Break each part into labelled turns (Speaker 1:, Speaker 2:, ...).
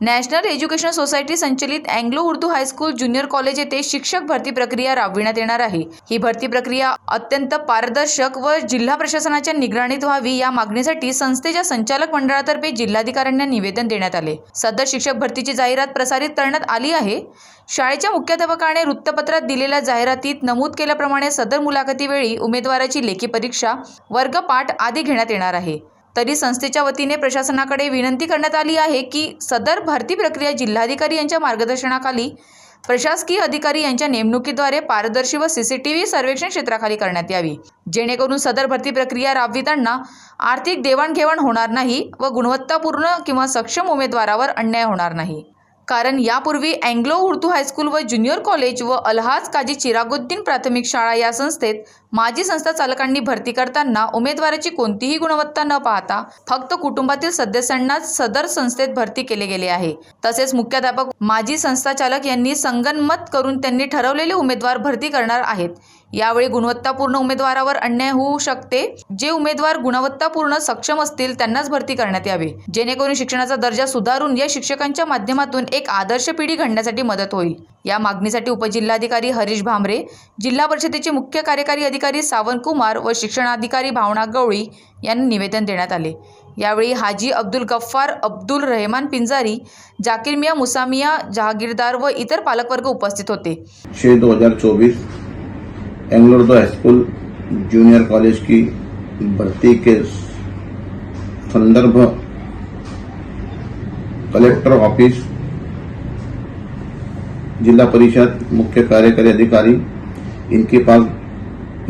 Speaker 1: National education society संचलित anglo Urdu high school junior college येथे शिक्षक भरती प्रक्रिया राबविण्यात येणार आहे. ही भरती प्रक्रिया अत्यंत पारदर्शक व जिल्हा प्रशासनाच्या निगराणीत व्हावी या मागणीसाठी संस्थेच्या संचालक मंडळातर्फे जिल्हाधिकाऱ्यांना निवेदन देण्यात आले. सदर शिक्षक भरतीची जाहिरात प्रसारित करण्यात आली आहे. शाळेच्या मुख्याध्यापकाने वृत्तपत्रात दिलेल्या जाहिरातीत नमूद केल्याप्रमाणे सदर मुलाखतीवेळी उमेदवाराची लेखी परीक्षा वर्गपाठ आदी घेण्यात येणार आहे. तरी संस्थेच्या वतीने प्रशासनाकडे विनंती करण्यात आली आहे की सदर भरती प्रक्रिया जिल्हाधिकारी यांच्या मार्गदर्शनाखाली प्रशासकीय अधिकारी यांच्या नेमणुकीद्वारे पारदर्शी व सीसीटीव्ही सर्वेक्षण क्षेत्राखाली करण्यात यावी. जेणेकरून सदर भरती प्रक्रिया राबवितांना आर्थिक देवाणघेवाण होणार नाही व गुणवत्तापूर्ण किंवा सक्षम उमेदवारावर अन्याय होणार नाही. कारण यापूर्वी अँग्लो उर्दू हायस्कूल व ज्युनियर कॉलेज व अलहाज काजी चिरागुद्दीन प्राथमिक शाळा या संस्थेत माजी संस्था चालकांनी भरती करताना उमेदवाराची कोणतीही गुणवत्ता न पाहता फक्त कुटुंबातील सदस्यांनाच सदर संस्थेत भरती केले गेले आहे. तसेच मुख्याध्यापक माजी संस्था चालक यांनी संगनमत करून त्यांनी ठरवलेले उमेदवार भरती करणार आहेत. यावेळी गुणवत्तापूर्ण उमेदवारावर अन्याय होऊ शकते. जे उमेदवार गुणवत्तापूर्ण सक्षम असतील त्यांनाच भरती करण्यात यावी. जेणेकरून शिक्षणाचा दर्जा सुधारून या शिक्षकांच्या माध्यमातून एक आदर्श पिढी घडण्यासाठी मदत होईल. या मागणीसाठी उपजिल्हाधिकारी हरीश भांबरे जिल्हा परिषदेचे मुख्य कार्यकारी अधिकारी सावंत कुमार व शिक्षणाधिकारी भावना गवळी यांना निवेदन देण्यात आले. यावेळी हाजी अब्दुल गफ्फार अब्दुल रहमान पिंजारी जाकीर मिया मुसामिया जहागीरदार व इतर पालकवर्ग उपस्थित होते.
Speaker 2: छः दो हजार चौबीस एंगलोर हाईस्कूल जूनियर कॉलेज की भर्ती के संदर्भ कलेक्टर ऑफिस जिला परिषद मुख्य कार्यकारी अधिकारी इनके पास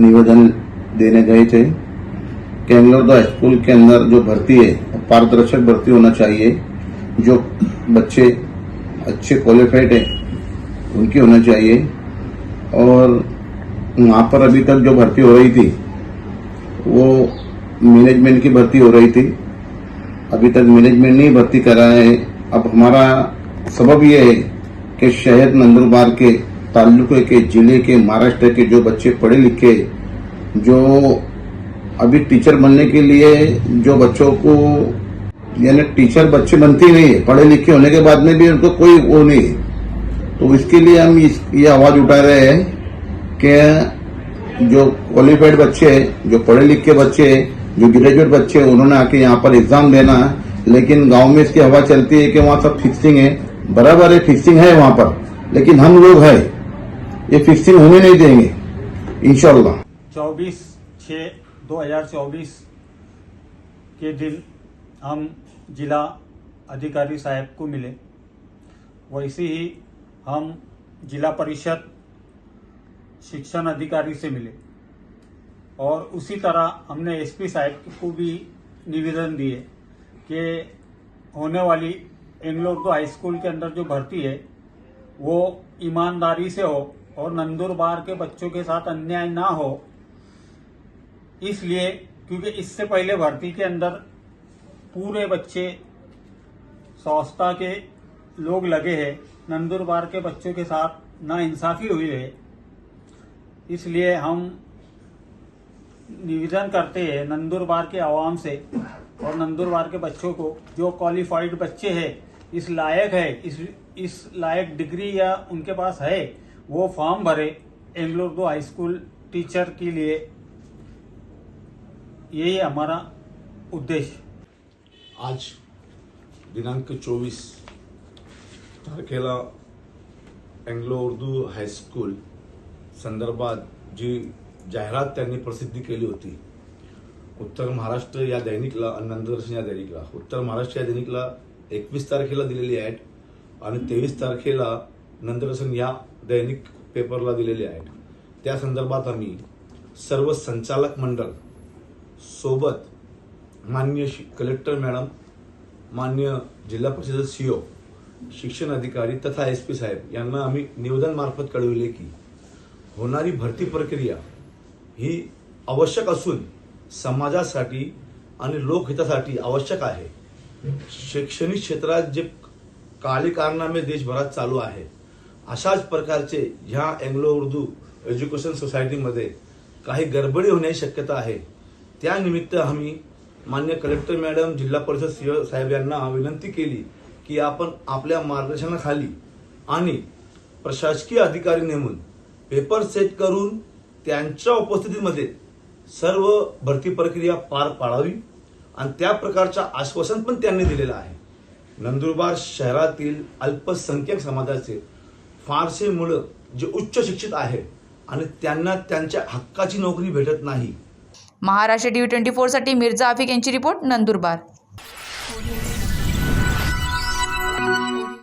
Speaker 2: निवेदन देने गए थे। कि एंग्लो उर्दू हाईस्कूल के अंदर जो भर्ती है पारदर्शक भर्ती होना चाहिए। जो बच्चे अच्छे क्वालिफाइड है, उनकी होना चाहिए। और वहाँ पर अभी तक जो भर्ती हो रही थी, वो मैनेजमेंट की भर्ती हो रही थी। अभी तक मैनेजमेंट नहीं भर्ती करा है। अब हमारा सबब ये है कि शहर नंदुरबार के तालुके के ज़िले के महाराष्ट्र के जो बच्चे पढ़े लिखे जो अभी टीचर बनने के लिए जो बच्चों को यानी टीचर बच्चे बनते नहीं है पढ़े लिखे होने के बाद में भी उनको कोई वो नहीं है। तो इसके लिए हम इस, ये आवाज़ उठा रहे हैं कि जो क्वालिफाइड बच्चे जो पढ़े लिखे बच्चे जो ग्रेजुएट बच्चे उन्होंने आके यहाँ पर एग्ज़ाम देना लेकिन गाँव में इसकी हवा चलती है कि वहाँ सब फिक्सिंग है। बराबर है फिक्सिंग है वहाँ पर। लेकिन हम लोग है, ये फिक्सिंग होने नहीं देंगे, इंशाल्लाह।
Speaker 3: चौबीस छ दो हज़ार चौबीस के दिन हम जिला अधिकारी साहब को मिले। वैसे ही हम जिला परिषद शिक्षण अधिकारी से मिले। और उसी तरह हमने एसपी साहब को भी निवेदन दिए कि होने वाली एंग्लो उर्दू हाई स्कूल के अंदर जो भर्ती है, वो ईमानदारी से हो और नंदुरबार के बच्चों के साथ अन्याय ना हो, इसलिए क्योंकि इससे पहले भर्ती के अंदर पूरे बच्चे संस्था के लोग लगे हैं, नंदुरबार के बच्चों के साथ ना इंसाफी हुई है। इसलिए हम निवेदन करते हैं नंदुरबार के आवाम से और नंदुरबार के बच्चों को, जो क्वालिफाइड बच्चे हैं इस लायक है इस इस लायक डिग्री या उनके पास है वो फॉर्म भरे एंगलोर दो हाई स्कूल टीचर के लिए। यही हमारा उद्देश्य।
Speaker 4: आज दिनांक चोवीस तारखेला अँग्लो उर्दू हायस्कूल संदर्भात जी जाहिरात त्यांनी प्रसिद्धी केली होती उत्तर महाराष्ट्र या दैनिकला आणि नंददर्शन या दैनिकला. उत्तर महाराष्ट्र या दैनिकला एकवीस तारखेला दिलेली ॲड आणि तेवीस तारखेला नंददर्शन या दैनिक पेपरला दिलेली आहेत त्या संदर्भात आम्ही सर्व संचालक मंडळ सोबत मान्य शि- कलेक्टर मॅडम मान्य जिल्हा परिषद सीओ शिक्षण अधिकारी तथा एस पी साहेब यांना आम्ही निवेदनमार्फत कळविले की होणारी भरती प्रक्रिया ही आवश्यक असून समाजासाठी आणि लोकहितासाठी आवश्यक आहे. शैक्षणिक क्षेत्रात जे काळे कारनामे देशभरात चालू आहे अशाच प्रकारचे ह्या अँग्लो उर्दू एज्युकेशन सोसायटीमध्ये काही गडबडी होण्याची शक्यता आहे. त्यानिमित्त आम्ही मान्य कलेक्टर मॅडम जिल्हा परिषद सिंह साहेब यांना विनंती केली की आपण आपल्या मार्गदर्शनाखाली आणि प्रशासकीय अधिकारी नेमून पेपर सेट करून त्यांच्या उपस्थितीमध्ये सर्व भरती प्रक्रिया पार पाडावी. आणि त्या प्रकारचं आश्वासन पण त्यांनी दिलेलं आहे. नंदुरबार शहरातील अल्पसंख्याक समाजाचे फारसे मुलं जे उच्च शिक्षित आहे आणि त्यांना त्यांच्या हक्काची नोकरी भेटत नाही.
Speaker 1: महाराष्ट्र टीव्ही ट्वेंटी फोरसाठी मिर्झा आफिक यांची रिपोर्ट नंदुरबार.